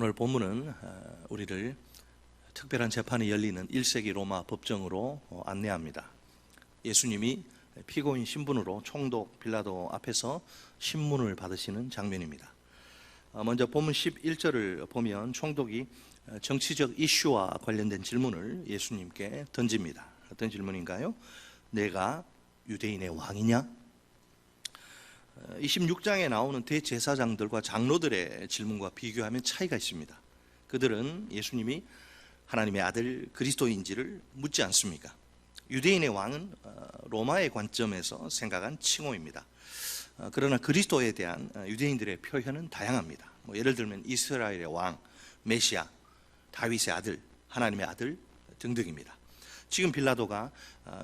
오늘 본문은 어, 우리를 특별한 재판이 열리는 1세기 로마 법정으로 어, 안내합니다. 예수님이 피고인 신분으로 총독 빌라도 앞에서 신문을 받으시는 장면입니다. 어, 먼저 본문 11절을 보면 총독이 어, 정치적 이슈와 관련된 질문을 예수님께 던집니다. 어떤 질문인가요? 내가 유대인의 왕이냐? 26장에 나오는 대제사장들과 장로들의 질문과 비교하면 차이가 있습니다. 그들은 예수님이 하나님의 아들 그리스도인지를 묻지 않습니까? 유대인의 왕은 어, 로마의 관점에서 생각한 칭호입니다. 어, 그러나 그리스도에 대한 어, 유대인들의 표현은 다양합니다. 뭐 예를 들면 이스라엘의 왕, 메시아, 다윗의 아들, 하나님의 아들 등등입니다. 지금 빌라도가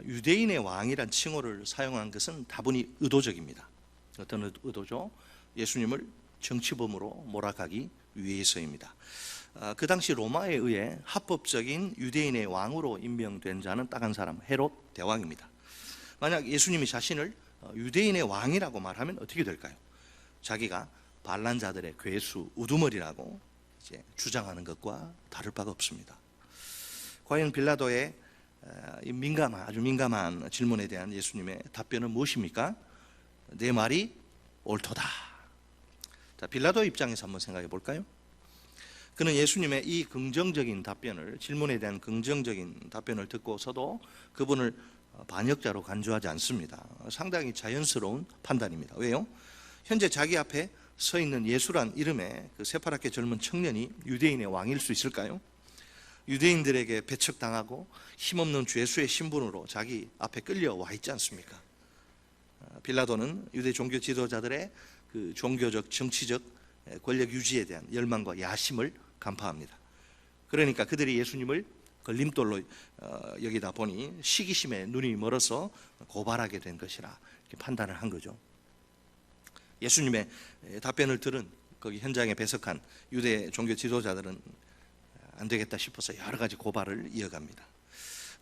유대인의 왕이란 칭호를 사용한 것은 다분히 의도적입니다. 어떤 의도죠? 예수님을 정치범으로 몰아가기 위해서입니다. 아, 그 당시 로마에 의해 합법적인 유대인의 왕으로 임명된 자는 딱 한 사람 헤롯 대왕입니다. 만약 예수님이 자신을 어, 유대인의 왕이라고 말하면 어떻게 될까요? 자기가 반란자들의 괴수 우두머리라고 이제 주장하는 것과 다를 바가 없습니다. 과연 빌라도의 어, 민감한 아주 민감한 질문에 대한 예수님의 답변은 무엇입니까? 내 말이 옳도다. 자, 빌라도 입장에서 한번 생각해 볼까요? 그는 예수님의 이 긍정적인 답변을 질문에 대한 긍정적인 답변을 듣고서도 그분을 반역자로 간주하지 않습니다. 상당히 자연스러운 판단입니다. 왜요? 현재 자기 앞에 서 있는 예수란 이름의 그 새파랗게 젊은 청년이 유대인의 왕일 수 있을까요? 유대인들에게 배척당하고 힘없는 죄수의 신분으로 자기 앞에 끌려와 있지 않습니까? 빌라도는 유대 종교 지도자들의 그 종교적 정치적 권력 유지에 대한 열망과 야심을 간파합니다. 그러니까 그들이 예수님을 걸림돌로 어, 여기다 보니 시기심에 눈이 멀어서 고발하게 된 것이라 판단을 한 거죠. 예수님의 답변을 들은 거기 현장에 배석한 유대 종교 지도자들은 안 되겠다 싶어서 여러 가지 고발을 이어갑니다.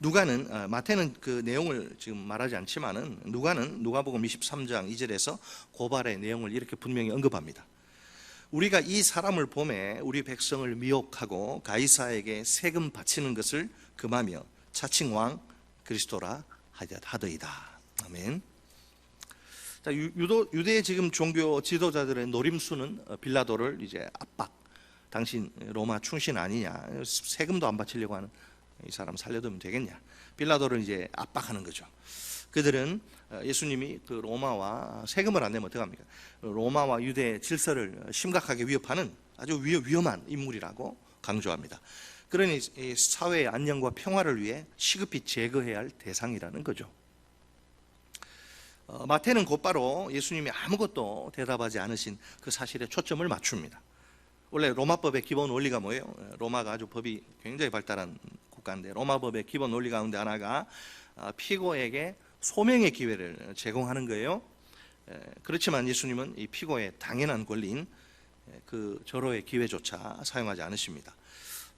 누가는 어, 마태는 그 내용을 지금 말하지 않지만은 누가는 누가복음 23장 2절에서 고발의 내용을 이렇게 분명히 언급합니다. 우리가 이 사람을 보매 우리 백성을 미혹하고 가이사에게 세금 바치는 것을 금하며 차칭 왕 그리스도라 하더이다. 아멘. 자, 유도, 유대 지금 종교 지도자들의 노림수는 어, 빌라도를 이제 압박. 당신 로마 충신 아니냐? 세금도 안 바치려고 하는 이 사람 살려두면 되겠냐? 빌라도를 이제 압박하는 거죠. 그들은 어, 예수님이 그 로마와 세금을 안 내면 어떡합니까? 로마와 유대 질서를 심각하게 위협하는 아주 위험한 인물이라고 강조합니다. 그러니 사회의 안녕과 평화를 위해 시급히 제거해야 할 대상이라는 거죠. 어, 마태는 곧바로 예수님이 아무것도 대답하지 않으신 그 사실에 초점을 맞춥니다. 원래 로마법의 기본 원리가 뭐예요? 로마가 아주 법이 굉장히 발달한 국가인데 로마 법의 기본 원리 가운데 하나가 아, 피고에게 소명의 기회를 제공하는 거예요. 그렇지만 예수님은 이 피고의 당연한 권리인 그 절호의 기회조차 사용하지 않으십니다.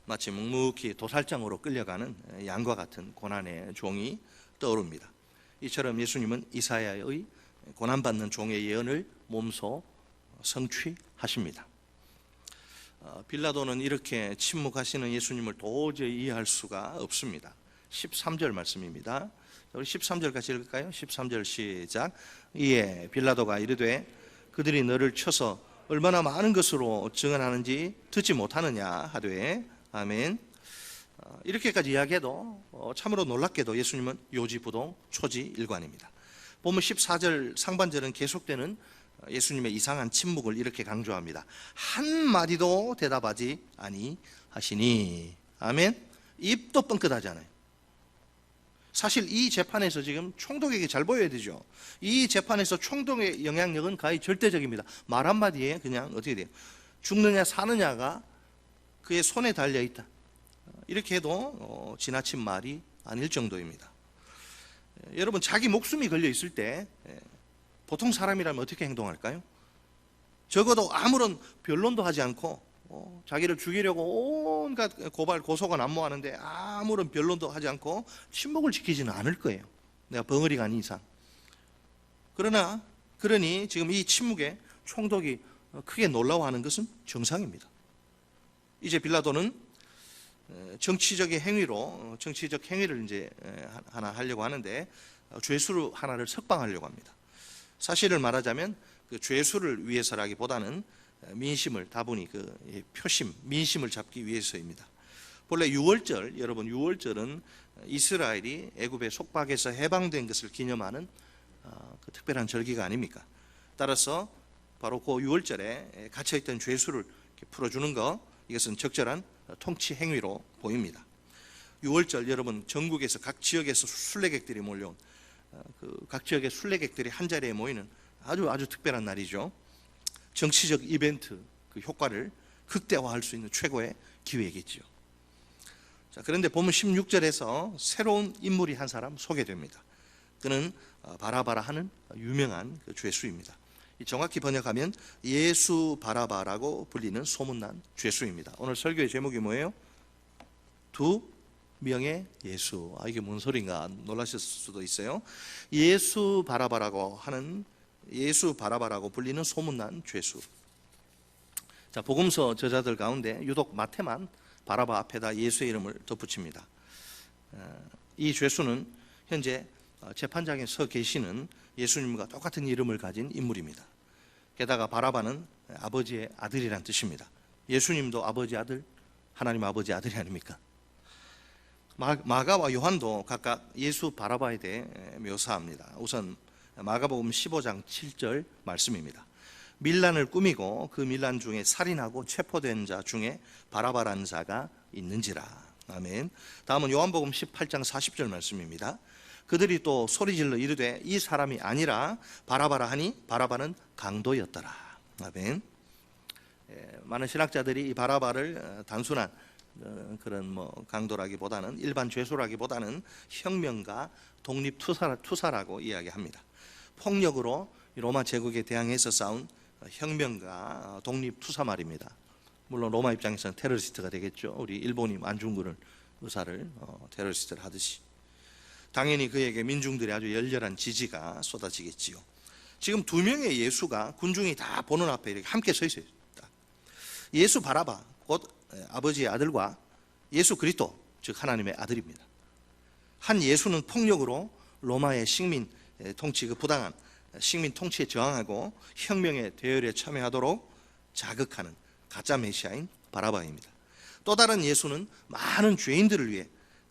마치 묵묵히 도살장으로 끌려가는 양과 같은 고난의 종이 떠오릅니다. 이처럼 예수님은 이사야의 고난받는 종의 예언을 몸소 성취하십니다. 어, 빌라도는 이렇게 침묵하시는 예수님을 도저히 이해할 수가 없습니다. 13절 말씀입니다. 우리 13절 같이 읽을까요? 13절 시작. 이에 빌라도가 이르되 그들이 너를 쳐서 얼마나 많은 것으로 증언하는지 듣지 못하느냐 하되 아멘. 어, 이렇게까지 이야기해도 어, 참으로 놀랍게도 예수님은 요지부동 초지일관입니다. 보면 14절 상반절은 계속되는 예수님의 이상한 침묵을 이렇게 강조합니다. 한 마디도 대답하지 아니하시니 아멘. 입도 뻥끗하잖아요. 사실 이 재판에서 지금 총독에게 잘 보여야 되죠. 이 재판에서 총독의 영향력은 거의 절대적입니다. 말 한마디에 그냥 어떻게 돼요? 죽느냐 사느냐가 그의 손에 달려 있다. 이렇게 해도 어, 지나친 말이 아닐 정도입니다. 여러분 자기 목숨이 걸려 있을 때 보통 사람이라면 어떻게 행동할까요? 적어도 아무런 변론도 하지 않고 어, 자기를 죽이려고 온갖 고발 고소가 난무하는데 아무런 변론도 하지 않고 침묵을 지키지는 않을 거예요. 내가 벙어리가 아닌 이상. 그러나 그러니 지금 이 침묵에 총독이 크게 놀라워하는 것은 정상입니다. 이제 빌라도는 어, 정치적인 행위로 어, 정치적 행위를 이제 하나 하려고 하는데 어, 죄수를 하나를 석방하려고 합니다. 사실을 말하자면 그 죄수를 위해서라기보다는 어, 민심을 다분히 그 예, 표심 민심을 잡기 위해서입니다. 본래 6월절 여러분 6월절은 이스라엘이 애굽의 속박에서 해방된 것을 기념하는 어, 그 특별한 절기가 아닙니까? 따라서 바로 그 6월절에 갇혀 있던 죄수를 풀어주는 거 이것은 적절한 통치 행위로 보입니다. 6월절 여러분 전국에서 각 지역에서 순례객들이 몰려온 어, 그 각 지역의 순례객들이 한 자리에 모이는 아주 아주 특별한 날이죠. 정치적 이벤트 그 효과를 극대화할 수 있는 최고의 기회겠지요. 자, 그런데 보면 16절에서 새로운 인물이 한 사람 소개됩니다. 그는 어, 바라바라 하는 유명한 그 죄수입니다. 이 정확히 번역하면 예수 바라바라고 불리는 소문난 죄수입니다. 오늘 설교의 제목이 뭐예요? 두 명의 예수. 아 이게 뭔 소린가 놀라셨을 수도 있어요. 예수 바라바라고 하는 예수 바라바라고 불리는 소문난 죄수. 자 복음서 저자들 가운데 유독 마태만 바라바 앞에다 예수의 이름을 덧붙입니다. 어, 이 죄수는 현재 어, 재판장에 서 계시는 예수님과 똑같은 이름을 가진 인물입니다. 게다가 바라바는 아버지의 아들이란 뜻입니다. 예수님도 아버지 아들, 하나님 아버지 아들이 아닙니까? 마- 마가와 요한도 각각 예수 바라바에 대해 묘사합니다. 우선 마가복음 15장 7절 말씀입니다. 밀란을 꾸미고 그 밀란 중에 살인하고 체포된 자 중에 바라바라는 자가 있는지라. 아멘. 다음은 요한복음 18장 40절 말씀입니다. 그들이 또 소리질러 이르되 이 사람이 아니라 바라바라 하니 바라바는 강도였더라. 아멘. 예, 많은 신학자들이 이 바라바를 어, 단순한 어, 그런 뭐 강도라기보다는 일반 죄수라기보다는 혁명가 독립 투사 투사라고 이야기합니다. 폭력으로 이 로마 제국에 대항해서 싸운 어, 혁명가 어, 독립 투사 말입니다. 물론 로마 입장에서는 테러리스트가 되겠죠. 우리 일본이 안중근을 의사를 어, 테러리스트를 하듯이 당연히 그에게 민중들의 아주 열렬한 지지가 쏟아지겠지요. 지금 두 명의 예수가 군중이 다 보는 앞에 이렇게 함께 서 있어요. 딱. 예수 바라바 곧 에, 아버지의 아들과 예수 그리스도 즉 하나님의 아들입니다. 한 예수는 폭력으로 로마의 식민 에, 통치 그 부당한 식민 통치에 저항하고 혁명의 대열에 참여하도록 자극하는 가짜 메시아인 바라바입니다. 또 다른 예수는 많은 죄인들을 위해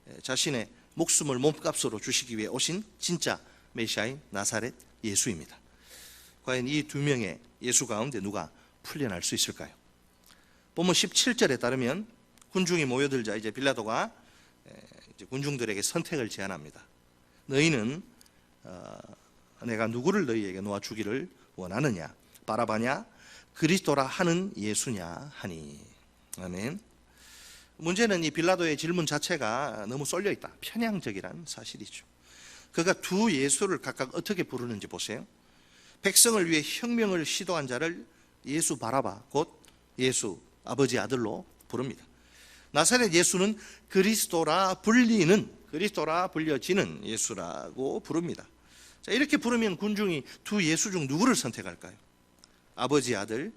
에, 자신의 목숨을 몸값으로 주시기 위해 오신 진짜 메시아인 나사렛 예수입니다. 과연 이 두 명의 예수 가운데 누가 풀려날 수 있을까요? 보면 17절에 따르면 군중이 모여들자 이제 빌라도가 에, 이제 군중들에게 선택을 제안합니다. 너희는 어, 내가 누구를 너희에게 놓아 주기를 원하느냐? 바라바냐? 그리스도라 하는 예수냐 하니. 아멘. 문제는 이 빌라도의 질문 자체가 너무 쏠려 있다. 편향적이란 사실이죠. 그가 두 예수를 각각 어떻게 부르는지 보세요. 백성을 위해 혁명을 시도한 자를 예수 바라바 곧 예수 아버지 아들로 부릅니다. 나사렛 예수는 그리스도라 불리는 그리스도라 불려지는 예수라고 부릅니다. 자, 이렇게 부르면 군중이 두 예수 중 누구를 선택할까요? 아버지 아들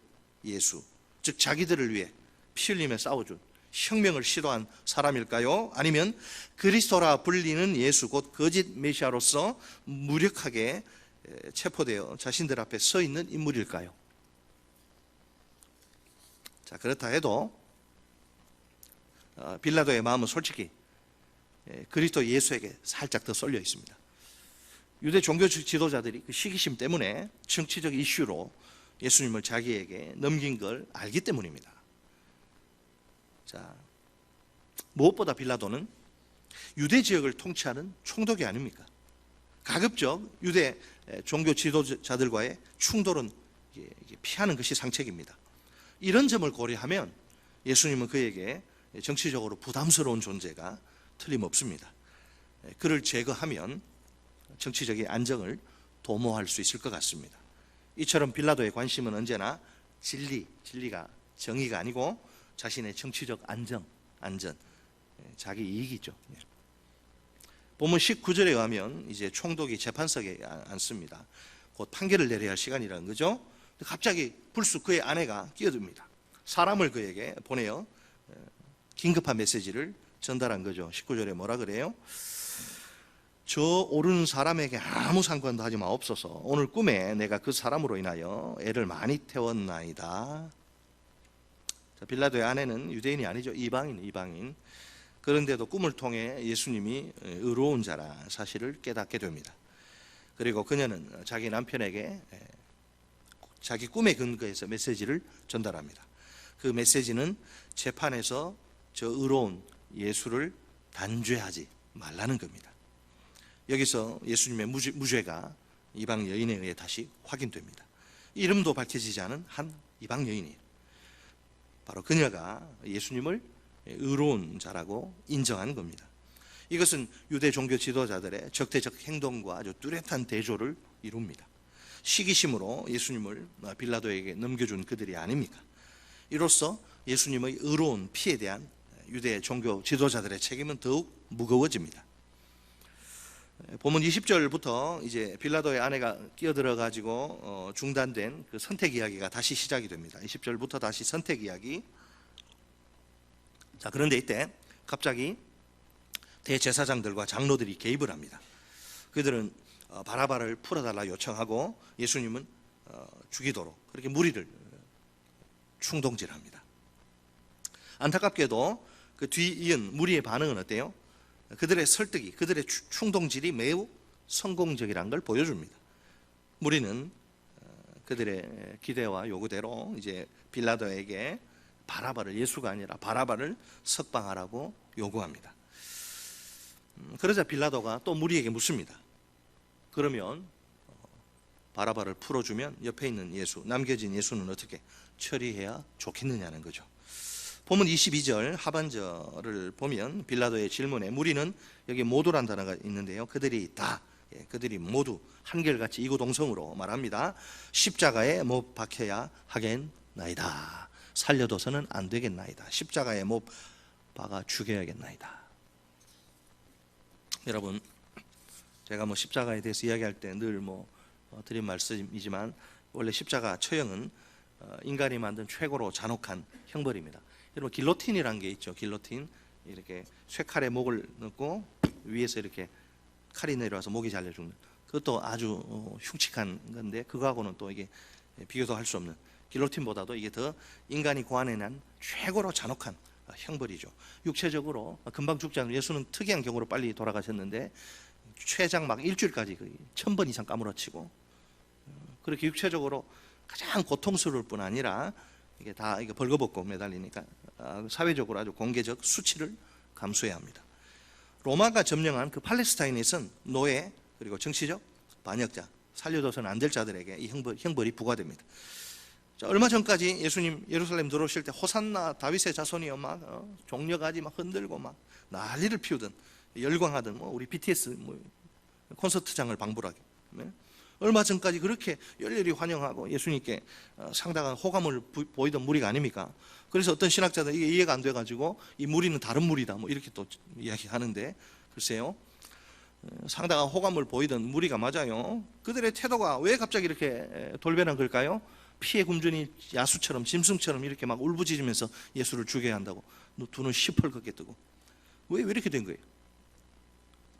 예수 즉 자기들을 위해 피 흘리며 싸워준 혁명을 시도한 사람일까요? 아니면 그리스도라 불리는 예수 곧 거짓 메시아로서 무력하게 에, 체포되어 자신들 앞에 서 있는 인물일까요? 자 그렇다 해도 어, 빌라도의 마음은 솔직히 에, 그리스도 예수에게 살짝 더 쏠려 있습니다. 유대 종교 지도자들이 그 시기심 때문에 정치적 이슈로 예수님을 자기에게 넘긴 걸 알기 때문입니다. 자, 무엇보다 빌라도는 유대 지역을 통치하는 총독이 아닙니까? 가급적 유대 종교 지도자들과의 충돌은 피하는 것이 상책입니다. 이런 점을 고려하면 예수님은 그에게 정치적으로 부담스러운 존재가 틀림없습니다. 그를 제거하면 정치적인 안정을 도모할 수 있을 것 같습니다. 이처럼 빌라도의 관심은 언제나 진리, 진리가 정의가 아니고 자신의 정치적 안정, 안전, 예, 자기 이익이죠. 예. 본문 19절에 의하면 이제 총독이 재판석에 아- 앉습니다. 곧 판결을 내려야 할 시간이라는 거죠. 갑자기 불쑥 그의 아내가 끼어듭니다. 사람을 그에게 보내어 예, 긴급한 메시지를 전달한 거죠. 19절에 뭐라 그래요? 저 오르는 사람에게 아무 상관도 하지 마옵소서. 오늘 꿈에 내가 그 사람으로 인하여 애를 많이 태웠나이다. 자, 빌라도의 아내는 유대인이 아니죠. 이방인, 이방인. 그런데도 꿈을 통해 예수님이 의로운 자라 사실을 깨닫게 됩니다. 그리고 그녀는 자기 남편에게 자기 꿈에 근거해서 메시지를 전달합니다. 그 메시지는 재판에서 저 의로운 예수를 단죄하지 말라는 겁니다. 여기서 예수님의 무죄, 무죄가 이방 여인에 의해 다시 확인됩니다. 이름도 밝혀지지 않은 한 이방 여인이에요. 바로 그녀가 예수님을 의로운 자라고 인정한 겁니다. 이것은 유대 종교 지도자들의 적대적 행동과 아주 뚜렷한 대조를 이룹니다. 시기심으로 예수님을 빌라도에게 넘겨준 그들이 아닙니까? 이로써 예수님의 의로운 피에 대한 유대 종교 지도자들의 책임은 더욱 무거워집니다. 본문 20절부터 이제 빌라도의 아내가 끼어들어 가지고 어, 중단된 그 선택 이야기가 다시 시작이 됩니다. 20절부터 다시 선택 이야기. 자, 그런데 이때 갑자기 대제사장들과 장로들이 개입을 합니다. 그들은 어, 바라바를 풀어달라 요청하고 예수님은 어, 죽이도록 그렇게 무리를 충동질합니다. 안타깝게도 그 뒤이은 무리의 반응은 어때요? 그들의 설득이, 그들의 충동질이 매우 성공적이라는 걸 보여줍니다. 무리는 어, 그들의 기대와 요구대로 이제 빌라도에게 바라바를 예수가 아니라 바라바를 석방하라고 요구합니다. 음, 그러자 빌라도가 또 무리에게 묻습니다. 그러면 어, 바라바를 풀어주면 옆에 있는 예수, 남겨진 예수는 어떻게 처리해야 좋겠느냐는 거죠. 본문 22절 하반절을 보면 빌라도의 질문에 무리는 여기 모두란 단어가 있는데요. 그들이 다 예, 그들이 모두 한결같이 이구동성으로 말합니다. 십자가에 못 박혀야 하겠나이다. 살려둬서는 안 되겠나이다. 십자가에 못 박아 죽여야겠나이다. 여러분, 제가 뭐 십자가에 대해서 이야기할 때 늘뭐 어, 드린 말씀이지만 원래 십자가 처형은 어, 인간이 만든 최고로 잔혹한 형벌입니다. 여러분 길로틴이라는 게 있죠. 길로틴 이렇게 쇠칼에 목을 넣고 위에서 이렇게 칼이 내려와서 목이 잘려 죽는 그것도 아주 어, 흉측한 건데 그거하고는 또 이게 비교도 할 수 없는 길로틴보다도 이게 더 인간이 고안해낸 최고로 잔혹한 형벌이죠. 육체적으로 금방 죽지 않은 예수는 특이한 경우로 빨리 돌아가셨는데 최장 막 일주일까지 천 번 이상 까무러치고 어, 그렇게 육체적으로 가장 고통스러울 뿐 아니라 이게 다 이게 벌거벗고 매달리니까 아, 사회적으로 아주 공개적 수치를 감수해야 합니다. 로마가 점령한 그 팔레스타인에선 노예 그리고 정치적 반역자 살려둬서는 안 될 자들에게 이 형벌, 형벌이 부과됩니다. 자, 얼마 전까지 예수님 예루살렘 들어오실 때 호산나 다윗의 자손이요 막 어, 종려가지 막 흔들고 막 난리를 피우던 열광하던 뭐 우리 BTS 뭐 콘서트장을 방불하게 네? 얼마 전까지 그렇게 열렬히 환영하고 예수님께 어, 상당한 호감을 보이던 무리가 아닙니까? 그래서 어떤 신학자들 이게 이해가 안 돼가지고 이 무리는 다른 무리다 뭐 이렇게 또 이야기하는데 글쎄요 어, 상당한 호감을 보이던 무리가 맞아요. 그들의 태도가 왜 갑자기 이렇게 돌변한 걸까요? 피해 굶주린 야수처럼 짐승처럼 이렇게 막 울부짖으면서 예수를 죽여야 한다고 두눈 시펄겋게 뜨고 왜, 왜 이렇게 된 거예요?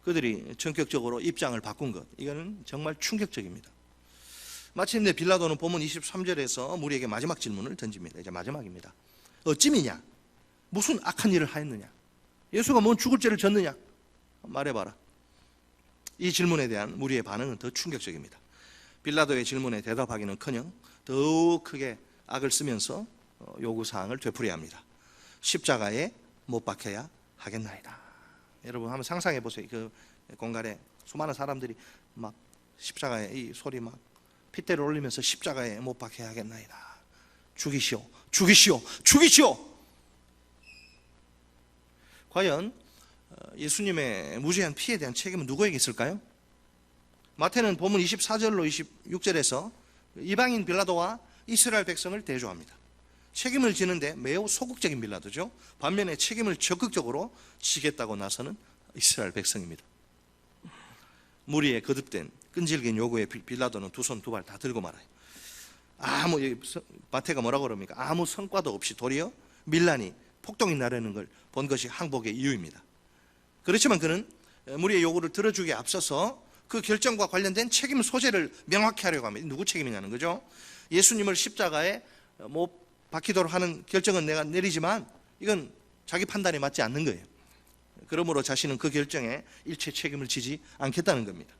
그들이 전격적으로 입장을 바꾼 것 이거는 정말 충격적입니다. 마침내 빌라도는 본문 23절에서 무리에게 마지막 질문을 던집니다. 이제 마지막입니다. 어찌미냐? 무슨 악한 일을 하였느냐? 예수가 뭔 죽을 죄를 졌느냐? 말해봐라. 이 질문에 대한 무리의 반응은 더 충격적입니다. 빌라도의 질문에 대답하기는커녕 더욱 크게 악을 쓰면서 어, 요구 사항을 되풀이야 합니다. 십자가에 못 박혀야 하겠나이다. 여러분 한번 상상해 보세요. 그 공간에 수많은 사람들이 막 십자가에 이 소리 막 핏대를 올리면서 십자가에 못 박혀야 하겠나이다. 죽이시오, 죽이시오, 죽이시오. 과연 어, 예수님의 무죄한 피에 대한 책임은 누구에게 있을까요? 마태는 본문 24절로 26절에서 이방인 빌라도와 이스라엘 백성을 대조합니다. 책임을 지는데 매우 소극적인 빌라도죠. 반면에 책임을 적극적으로 지겠다고 나서는 이스라엘 백성입니다. 무리에 거듭된 끈질긴 요구에 빌라도는 두 손 두 발 다 들고 말아요. 아무 마태가 뭐라고 그럽니까? 아무 성과도 없이 도리어 밀란이 폭동이 나려는 걸 본 것이 항복의 이유입니다. 그렇지만 그는 무리의 요구를 들어주기에 앞서서 그 결정과 관련된 책임 소재를 명확히 하려고 합니다. 누구 책임이냐는 거죠. 예수님을 십자가에 못 박히도록 하는 결정은 내가 내리지만 이건 자기 판단에 맞지 않는 거예요. 그러므로 자신은 그 결정에 일체 책임을 지지 않겠다는 겁니다.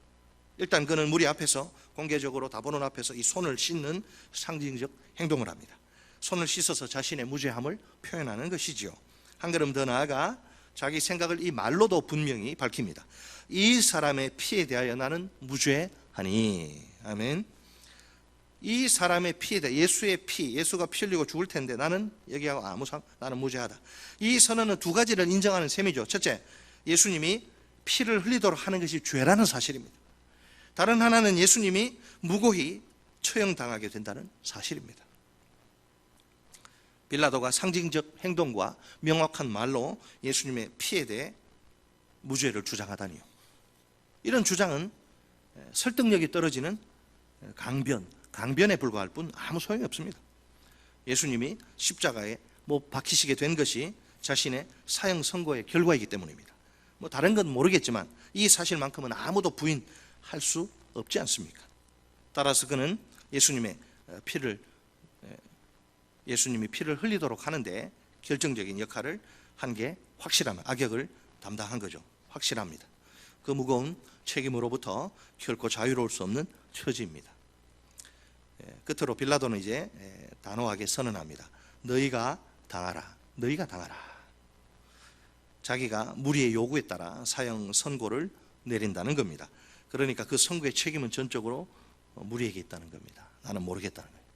일단 그는 무리 앞에서 공개적으로 다보는 앞에서 이 손을 씻는 상징적 행동을 합니다. 손을 씻어서 자신의 무죄함을 표현하는 것이지요. 한 걸음 더 나아가 자기 생각을 이 말로도 분명히 밝힙니다. 이 사람의 피에 대하여 나는 무죄하니. 아멘. 이 사람의 피에 대해 예수의 피, 예수가 피 흘리고 죽을 텐데 나는 여기하고 아무 상, 나는 무죄하다. 이 선언은 두 가지를 인정하는 셈이죠. 첫째, 예수님이 피를 흘리도록 하는 것이 죄라는 사실입니다. 다른 하나는 예수님이 무고히 처형당하게 된다는 사실입니다. 빌라도가 상징적 행동과 명확한 말로 예수님의 피에 대해 무죄를 주장하다니요. 이런 주장은 설득력이 떨어지는 강변, 강변에 불과할 뿐 아무 소용이 없습니다. 예수님이 십자가에 못 박히시게 된 것이 자신의 사형 선고의 결과이기 때문입니다. 뭐 다른 건 모르겠지만 이 사실만큼은 아무도 부인할 수 없지 않습니까? 따라서 그는 예수님의 피를 예수님이 피를 흘리도록 하는데 결정적인 역할을 한 게 확실함, 악역을 담당한 거죠. 확실합니다. 그 무거운 책임으로부터 결코 자유로울 수 없는 처지입니다. 예, 끝으로 빌라도는 이제 예, 단호하게 선언합니다. 너희가 당하라. 너희가 당하라. 자기가 무리의 요구에 따라 사형 선고를 내린다는 겁니다. 그러니까 그 선고의 책임은 전적으로 무리에게 있다는 겁니다. 나는 모르겠다는 거예요.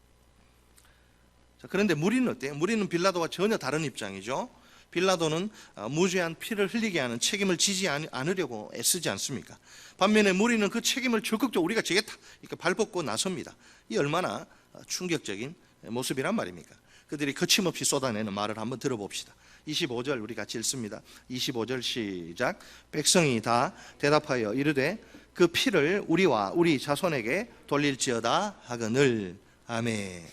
자, 그런데 무리는 어때요? 무리는 빌라도와 전혀 다른 입장이죠. 빌라도는 어, 무죄한 피를 흘리게 하는 책임을 지지 않으려고 애쓰지 않습니까? 반면에 무리는 그 책임을 적극적으로 우리가 지겠다 이렇게 발벗고 나섭니다. 이 얼마나 충격적인 모습이란 말입니까? 그들이 거침없이 쏟아내는 말을 한번 들어봅시다. 25절 우리 같이 읽습니다. 25절 시작. 백성이 다 대답하여 이르되 그 피를 우리와 우리 자손에게 돌릴지어다 하거늘 아멘.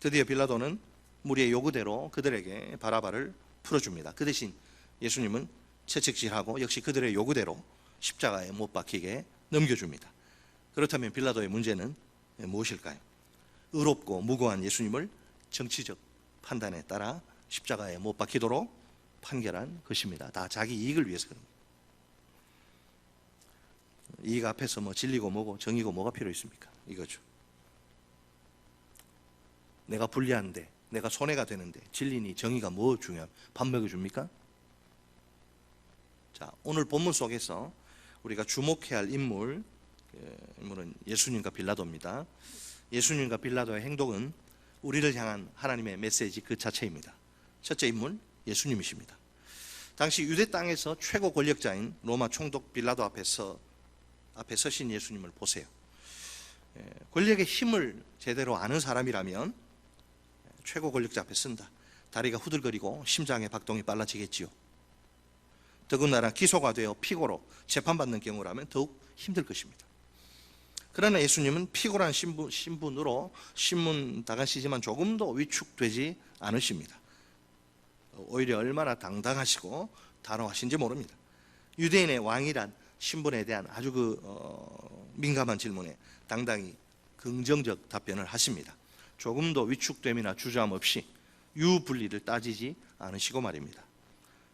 드디어 빌라도는 무리의 요구대로 그들에게 바라바를 풀어줍니다. 그 대신 예수님은 채찍질하고 역시 그들의 요구대로 십자가에 못 박히게 넘겨줍니다. 그렇다면 빌라도의 문제는 무엇일까요? 의롭고 무고한 예수님을 정치적 판단에 따라 십자가에 못 박히도록 판결한 것입니다. 다 자기 이익을 위해서 그런. 이익 앞에서 뭐 진리고 뭐고 정의고 뭐가 필요 있습니까? 이거죠. 내가 불리한데, 내가 손해가 되는데 진리니 정의가 뭐 중요함? 밥 먹여줍니까? 자, 오늘 본문 속에서 우리가 주목해야 할 인물, 그 인물은 예수님과 빌라도입니다. 예수님과 빌라도의 행동은 우리를 향한 하나님의 메시지 그 자체입니다. 첫째 인물, 예수님이십니다. 당시 유대 땅에서 최고 권력자인 로마 총독 빌라도 앞에서 앞에 서신 예수님을 보세요. 예, 권력의 힘을 제대로 아는 사람이라면 최고 권력자 앞에 쓴다. 다리가 후들거리고 심장의 박동이 빨라지겠지요. 더군다나 기소가 되어 피고로 재판받는 경우라면 더욱 힘들 것입니다. 그러나 예수님은 피고란 신분, 신분으로 신문 다가시지만 조금도 위축되지 않으십니다. 오히려 얼마나 당당하시고 단호하신지 모릅니다. 유대인의 왕이란 신분에 대한 아주 그 어, 민감한 질문에 당당히 긍정적 답변을 하십니다. 조금도 위축됨이나 주저함 없이 유분리를 따지지 않으시고 말입니다.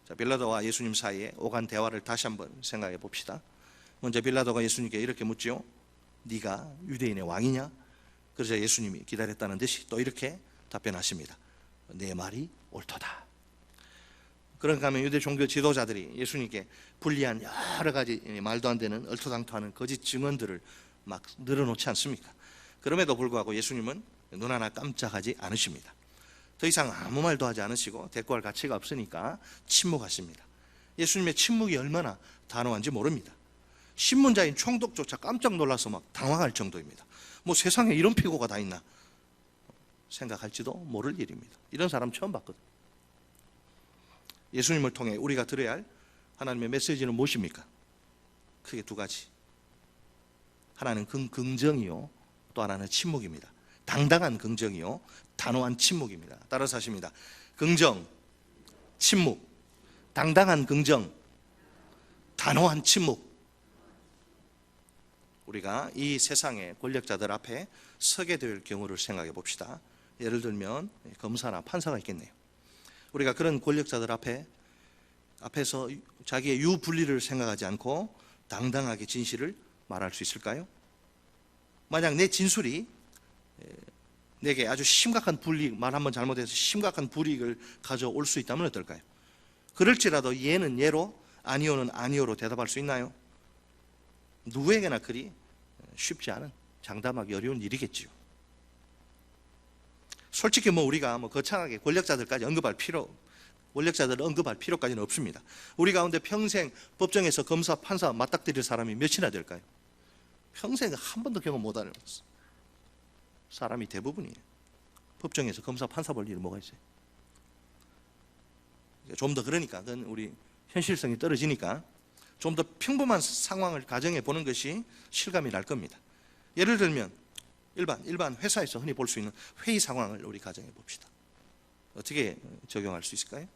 자, 빌라도와 예수님 사이에 오간 대화를 다시 한번 생각해 봅시다. 먼저 빌라도가 예수님께 이렇게 묻지요. 네가 유대인의 왕이냐? 그러자 예수님이 기다렸다는 듯이 또 이렇게 답변하십니다. 내 말이 옳도다. 그런가 하면 유대 종교 지도자들이 예수님께 불리한 여러 가지 말도 안 되는 얼토당토하는 거짓 증언들을 막 늘어놓지 않습니까? 그럼에도 불구하고 예수님은 눈 하나 깜짝하지 않으십니다. 더 이상 아무 말도 하지 않으시고 대꾸할 가치가 없으니까 침묵하십니다. 예수님의 침묵이 얼마나 단호한지 모릅니다. 신문자인 총독조차 깜짝 놀라서 막 당황할 정도입니다. 뭐 세상에 이런 피고가 다 있나 생각할지도 모를 일입니다. 이런 사람 처음 봤거든. 예수님을 통해 우리가 들어야 할 하나님의 메시지는 무엇입니까? 크게 두 가지. 하나는 긍, 긍정이요. 또 하나는 침묵입니다. 당당한 긍정이요 단호한 침묵입니다. 따라서 하십니다. 긍정, 침묵, 당당한 긍정, 단호한 침묵. 우리가 이 세상의 권력자들 앞에 서게 될 경우를 생각해 봅시다. 예를 들면 검사나 판사가 있겠네요. 우리가 그런 권력자들 앞에 앞에서 자기의 유불리를 생각하지 않고 당당하게 진실을 말할 수 있을까요? 만약 내 진술이 에, 내게 아주 심각한 불이익, 말 한번 잘못해서 심각한 불이익을 가져올 수 있다면 어떨까요? 그럴지라도 예는 예로, 아니오는 아니오로 대답할 수 있나요? 누구에게나 그리 쉽지 않은 장담하기 어려운 일이겠지요. 솔직히 뭐 우리가 뭐 거창하게 권력자들까지 언급할 필요, 권력자들을 언급할 필요까지는 없습니다. 우리 가운데 평생 법정에서 검사, 판사 맞닥뜨릴 사람이 몇이나 될까요? 평생 한 번도 경험 못 하는 사람이 대부분이에요. 법정에서 검사, 판사 볼 일이 뭐가 있어요? 좀 더 그러니까 그건 우리 현실성이 떨어지니까 좀 더 평범한 상황을 가정해 보는 것이 실감이 날 겁니다. 예를 들면 일반 일반 회사에서 흔히 볼 수 있는 회의 상황을 우리 가정해 봅시다. 어떻게 적용할 수 있을까요?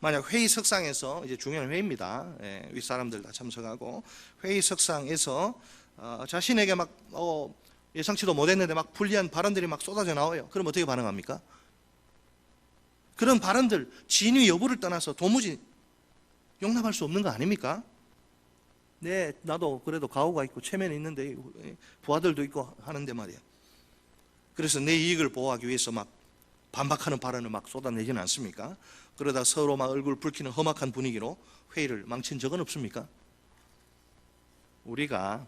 만약 회의 석상에서 이제 중요한 회의입니다. 예, 윗 사람들 다 참석하고 회의 석상에서 어, 자신에게 막 어, 예상치도 못했는데 막 불리한 발언들이 막 쏟아져 나와요. 그럼 어떻게 반응합니까? 그런 발언들 진위 여부를 떠나서 도무지 용납할 수 없는 거 아닙니까? 네, 나도 그래도 가오가 있고 체면이 있는데 부하들도 있고 하는데 말이야. 그래서 내 이익을 보호하기 위해서 막 반박하는 발언을 막 쏟아내지는 않습니까? 그러다 서로 막 얼굴 붉히는 험악한 분위기로 회의를 망친 적은 없습니까? 우리가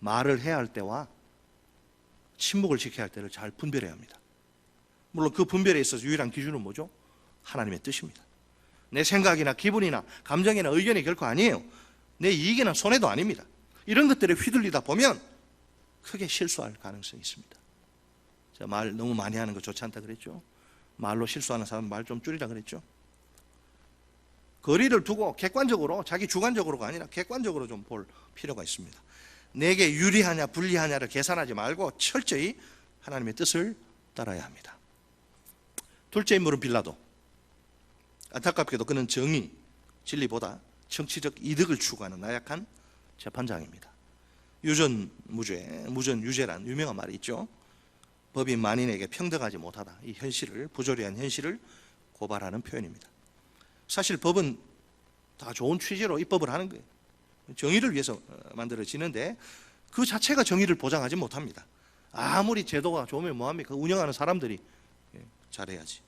말을 해야 할 때와 침묵을 지켜야 할 때를 잘 분별해야 합니다. 물론 그 분별에 있어서 유일한 기준은 뭐죠? 하나님의 뜻입니다. 내 생각이나 기분이나 감정이나 의견이 결코 아니에요. 내 이익이나 손해도 아닙니다. 이런 것들에 휘둘리다 보면 크게 실수할 가능성이 있습니다. 제가 말 너무 많이 하는 거 좋지 않다 그랬죠? 말로 실수하는 사람 말 좀 줄이라 그랬죠? 거리를 두고 객관적으로 자기 주관적으로가 아니라 객관적으로 좀 볼 필요가 있습니다. 내게 유리하냐 불리하냐를 계산하지 말고 철저히 하나님의 뜻을 따라야 합니다. 둘째 인물은 빌라도. 안타깝게도 그는 정의, 진리보다 정치적 이득을 추구하는 나약한 재판장입니다. 유전 무죄, 무전 유죄란 유명한 말이 있죠. 법인 만인에게 평등하지 못하다. 이 현실을 부조리한 현실을 고발하는 표현입니다. 사실 법은 다 좋은 취지로 입법을 하는 거예요. 정의를 위해서 어, 만들어지는데 그 자체가 정의를 보장하지 못합니다. 아무리 제도가 좋으면 뭐합니까? 운영하는 사람들이 예, 잘해야지.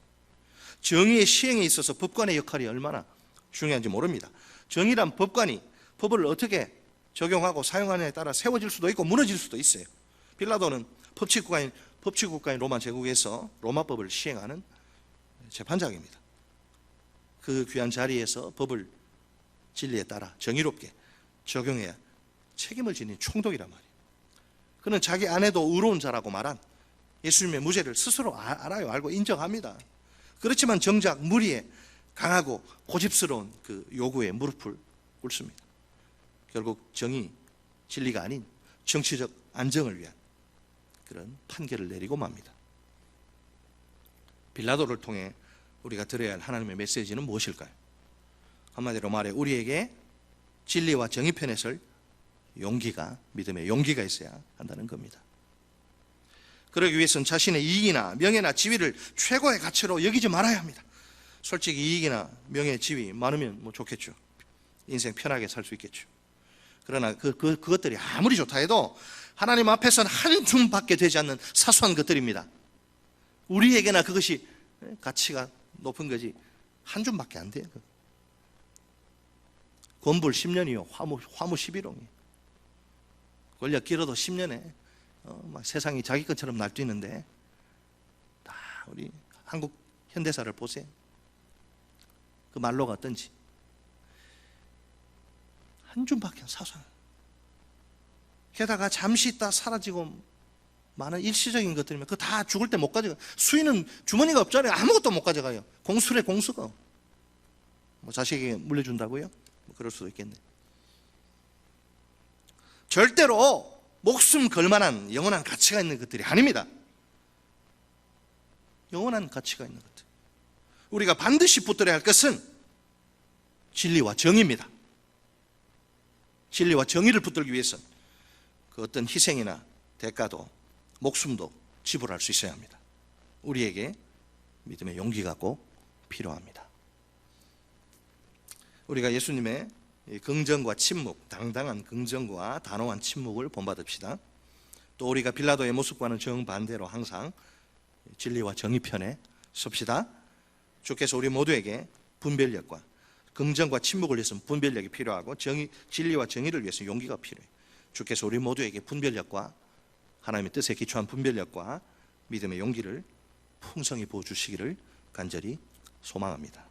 정의의 시행에 있어서 법관의 역할이 얼마나 중요한지 모릅니다. 정의란 법관이 법을 어떻게 적용하고 사용하느냐에 따라 세워질 수도 있고 무너질 수도 있어요. 빌라도는 법치국가인 법치국가인 로마 제국에서 로마법을 시행하는 재판장입니다. 그 귀한 자리에서 법을 진리에 따라 정의롭게 적용해야 책임을 지닌 총독이란 말이에요. 그는 자기 아내도 의로운 자라고 말한 예수님의 무죄를 스스로 아- 알아요. 알고 인정합니다. 그렇지만 정작 무리에 강하고 고집스러운 그 요구에 무릎을 꿇습니다. 결국 정의, 진리가 아닌 정치적 안정을 위한 그런 판결을 내리고 맙니다. 빌라도를 통해 우리가 들어야 할 하나님의 메시지는 무엇일까요? 한마디로 말해 우리에게 진리와 정의 편에 설 용기가 믿음의 용기가 있어야 한다는 겁니다. 그러기 위해서는 자신의 이익이나 명예나 지위를 최고의 가치로 여기지 말아야 합니다. 솔직히 이익이나 명예, 지위 많으면 뭐 좋겠죠. 인생 편하게 살 수 있겠죠. 그러나 그, 그, 그것들이 아무리 좋다 해도 하나님 앞에서는 한 줌밖에 되지 않는 사소한 것들입니다. 우리에게나 그것이 가치가 높은 거지 한 줌밖에 안 돼요. 건불 10년이요. 화무, 화무 11홍이요. 권력 길어도 10년에 어, 막 세상이 자기 것처럼 날뛰는데 다 우리 한국 현대사를 보세요. 그 말로가 어떤지 한 줌밖에 안 사소한 게다가 잠시 있다 사라지고 많은 일시적인 것들이면 그 다 죽을 때 못 가져가 수인은 주머니가 없잖아요 아무것도 못 가져가요 공수래 공수가 뭐 자식에게 물려준다고요? 뭐 그럴 수도 있겠네 절대로 목숨 걸 만한 영원한 가치가 있는 것들이 아닙니다 영원한 가치가 있는 것. 우리가 반드시 붙들어야 할 것은 진리와 정의입니다. 진리와 정의를 붙들기 위해서는 그 어떤 희생이나 대가도 목숨도 지불할 수 있어야 합니다. 우리에게 믿음의 용기가 꼭 필요합니다. 우리가 예수님의 이 긍정과 침묵, 당당한 긍정과 단호한 침묵을 본받읍시다. 또 우리가 빌라도의 모습과는 정반대로 항상 진리와 정의 편에 섭시다. 주께서 우리 모두에게 분별력과 긍정과 침묵을 위해서는 분별력이 필요하고 정의, 진리와 정의를 위해서 용기가 필요해요. 주께서 우리 모두에게 분별력과 하나님의 뜻에 기초한 분별력과 믿음의 용기를 풍성히 부어 주시기를 간절히 소망합니다.